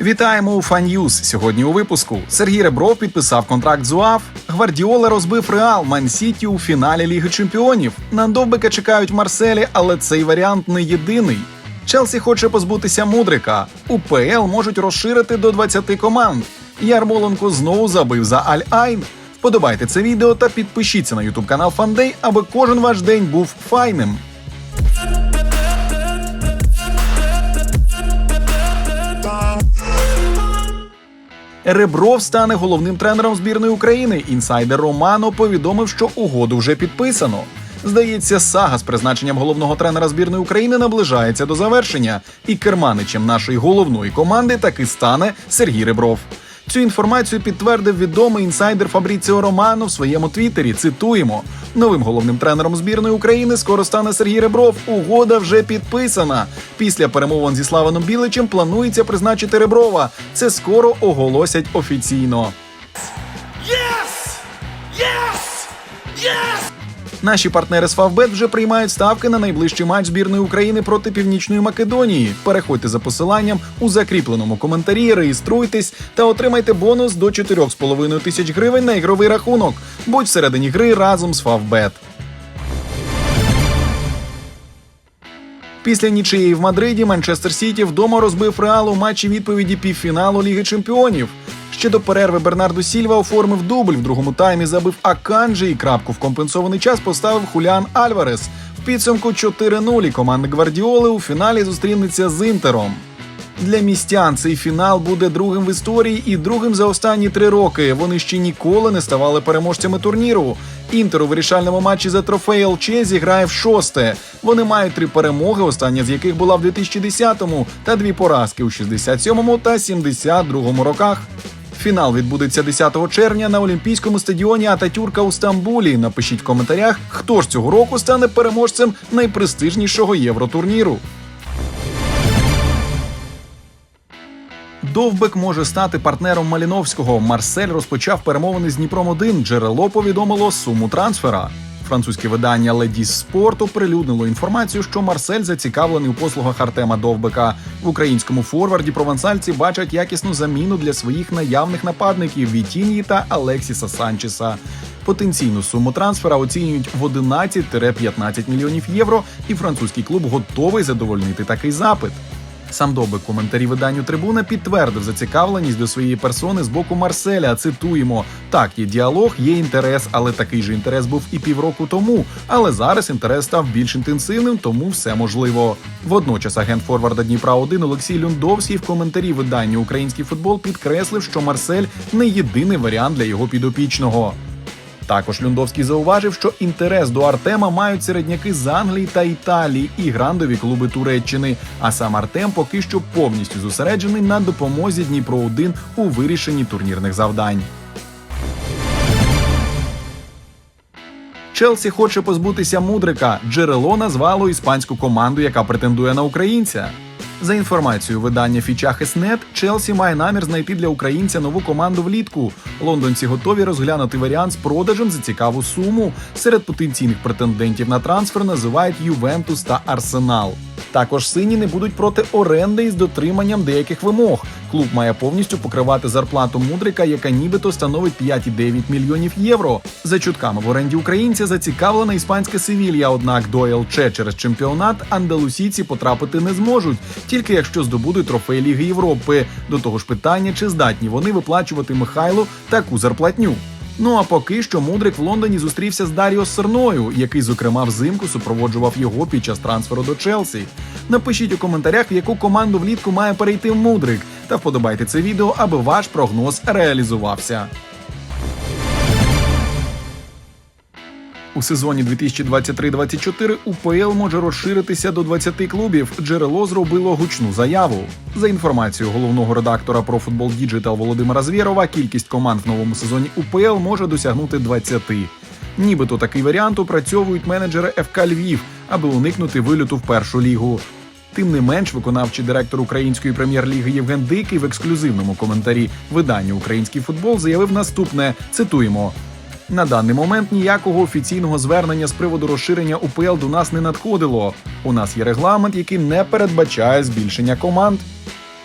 Вітаємо у Фан'юз. Сьогодні у випуску Сергій Ребров підписав контракт з УАФ. Гвардіола розбив Реал Ман-Сіті у фіналі Ліги Чемпіонів. На Довбика чекають Марселі, але цей варіант не єдиний. Челсі хоче позбутися мудрика. УПЛ можуть розширити до 20 команд. Ярмоленко знову забив за Аль-Айн. Вподобайте це відео та підпишіться на ютуб канал Фандей, аби кожен ваш день був файним. Ребров стане головним тренером збірної України. Інсайдер Романо повідомив, що угоду вже підписано. Здається, сага з призначенням головного тренера збірної України наближається до завершення, і керманичем нашої головної команди таки стане Сергій Ребров. Цю інформацію підтвердив відомий інсайдер Фабріціо Романо в своєму твіттері. Цитуємо: новим головним тренером збірної України скоро стане Сергій Ребров. Угода вже підписана. Після перемовин зі Славаном Біличем планується призначити Реброва. Це скоро оголосять офіційно. Yes! Yes! Yes! Наші партнери з Фавбет вже приймають ставки на найближчий матч збірної України проти Північної Македонії. Переходьте за посиланням у закріпленому коментарі, реєструйтесь та отримайте бонус до 4,5 тисяч гривень на ігровий рахунок. Будь всередині гри разом з Фавбет. Після нічиєї в Мадриді Манчестер Сіті вдома розбив Реал у матчі відповіді півфіналу Ліги Чемпіонів. Ще до перерви Бернарду Сільва оформив дубль в другому таймі, забив Аканджі і крапку в компенсований час поставив Хуліан Альварес. В підсумку 4-0 і команда Гвардіоли у фіналі зустрінеться з Інтером. Для містян цей фінал буде другим в історії і другим за останні три роки. Вони ще ніколи не ставали переможцями турніру. Інтер у вирішальному матчі за трофей ЛЧ зіграє в шосте. Вони мають три перемоги, остання з яких була в 2010-му, та дві поразки у 67-му та 72-му роках. Фінал відбудеться 10 червня на Олімпійському стадіоні Ататюрка у Стамбулі. Напишіть в коментарях, хто ж цього року стане переможцем найпрестижнішого євротурніру. Довбек може стати партнером Маліновського. Марсель розпочав перемовини з Дніпром 1 Джерело повідомило суму трансфера. Французьке видання Ледіс Спорт оприлюднило інформацію, що Марсель зацікавлений у послугах Артема Довбека. В українському форварді провансальці бачать якісну заміну для своїх наявних нападників Вітінії та Алексіса Санчеса. Потенційну суму трансфера оцінюють в 11-15 мільйонів євро, і французький клуб готовий задовольнити такий запит. Сам Довбик у коментарі виданню Трибуна підтвердив зацікавленість до своєї персони з боку Марселя. Цитуємо: так, є діалог, є інтерес, але такий же інтерес був і півроку тому. Але зараз інтерес став більш інтенсивним, тому все можливо. Водночас агент форварда Дніпра 1 Олексій Люндовський в коментарі виданню Український футбол підкреслив, що Марсель не єдиний варіант для його підопічного. Також Люндовський зауважив, що інтерес до Артема мають середняки з Англії та Італії і грандові клуби Туреччини. А сам Артем поки що повністю зосереджений на допомозі Дніпро 1 у вирішенні турнірних завдань. Челсі хоче позбутися мудрика. Джерело назвало іспанську команду, яка претендує на українця. За інформацією видання Фічахеснет, Челсі має намір знайти для українця нову команду влітку. Лондонці готові розглянути варіант з продажем за цікаву суму. Серед потенційних претендентів на трансфер називають Ювентус та Арсенал. Також сині не будуть проти оренди із дотриманням деяких вимог. Клуб має повністю покривати зарплату мудрика, яка нібито становить 5,9 мільйонів євро. За чутками в оренді українця зацікавлена іспанська Севілья. Однак до ЛЧ через чемпіонат андалусійці потрапити не зможуть, тільки якщо здобудуть трофей Ліги Європи. До того ж, питання, чи здатні вони виплачувати Михайлу таку зарплатню. Ну а поки що Мудрик в Лондоні зустрівся з Даріо Серною, який, зокрема, взимку супроводжував його під час трансферу до Челсі. Напишіть у коментарях, в яку команду влітку має перейти Мудрик, та вподобайте це відео, аби ваш прогноз реалізувався. У сезоні 2023-24 УПЛ може розширитися до 20 клубів. Джерело зробило гучну заяву. За інформацією головного редактора про футбол Діджитал Володимира Звєрова, кількість команд в новому сезоні УПЛ може досягнути 20. Нібито такий варіант опрацьовують менеджери ФК Львів, аби уникнути вильоту в першу лігу. Тим не менш, виконавчий директор української прем'єр-ліги Євген Дикий в ексклюзивному коментарі виданню Український футбол заявив наступне: цитуємо. На даний момент ніякого офіційного звернення з приводу розширення УПЛ до нас не надходило. У нас є регламент, який не передбачає збільшення команд.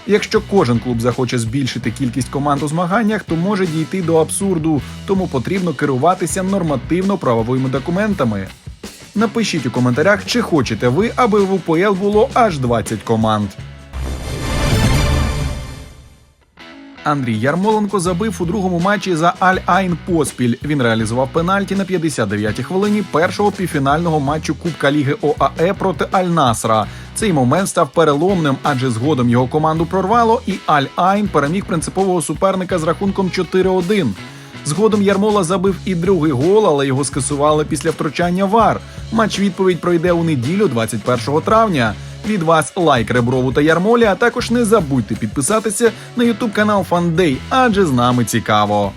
Якщо кожен клуб захоче збільшити кількість команд у змаганнях, то може дійти до абсурду, тому потрібно керуватися нормативно-правовими документами. Напишіть у коментарях, чи хочете ви, аби в УПЛ було аж 20 команд. Андрій Ярмоленко забив у другому матчі за Аль-Айн поспіль. Він реалізував пенальті на 59-й хвилині першого півфінального матчу Кубка Ліги ОАЕ проти Аль-Насра. Цей момент став переломним, адже згодом його команду прорвало, і Аль-Айн переміг принципового суперника з рахунком 4-1. Згодом Ярмола забив і другий гол, але його скасували після втручання ВАР. Матч відповідь пройде у неділю, 21 травня. Від вас лайк Реброву та Ярмолі, а також не забудьте підписатися на ютуб канал Фандей, адже з нами цікаво.